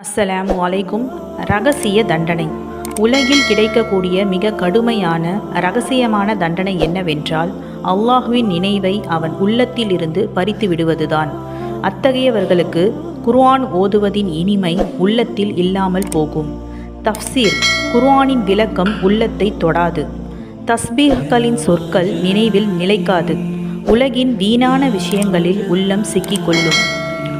அஸ்ஸலாமு வலைக்கும் ரகசிய தண்டனை. உலகில் கிடைக்கக்கூடிய மிக கடுமையான ரகசியமான தண்டனை என்னவென்றால் அல்லாஹுவின் நினைவை அவன் உள்ளத்திலிருந்து பறித்து விடுவதுதான். அத்தகையவர்களுக்கு குர்ஆன் ஓதுவதின் இனிமை உள்ளத்தில் இல்லாமல் போகும். தஃப்சீர் குர்ஆனின் விளக்கம் உள்ளத்தை தொடாது. தஸ்பீஹ்களின் சொற்கள் நினைவில் நிலைக்காது. உலகின் வீணான விஷயங்களில் உள்ளம் சிக்கிக்கொள்ளும்.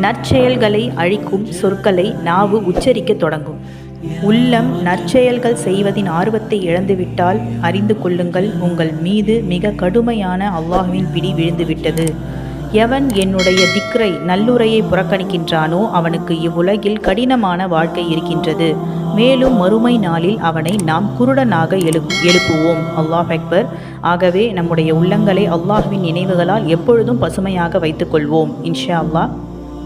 நற்செயல்களை அழிக்கும் சொற்களை நாவு உச்சரிக்கத் தொடங்கும். உள்ளம் நற்செயல்கள் செய்வதின் ஆர்வத்தை இழந்துவிட்டால் அறிந்து கொள்ளுங்கள் உங்கள் மீது மிக கடுமையான அல்லாஹுவின் பிடி விழுந்துவிட்டது. எவன் என்னுடைய திக்ரை நல்லுரையை புறக்கணிக்கின்றானோ அவனுக்கு இவ்வுலகில் கடினமான வாழ்க்கை இருக்கின்றது. மேலும் மறுமை நாளில் அவனை நாம் குருடனாக எழு எழுப்புவோம். அல்லாஹ் அக்பர். ஆகவே நம்முடைய உள்ளங்களை அல்லாஹ்வின் நினைவுகளால் எப்பொழுதும் பசுமையாக வைத்துக்கொள்வோம் இன்ஷா அல்லாஹ்.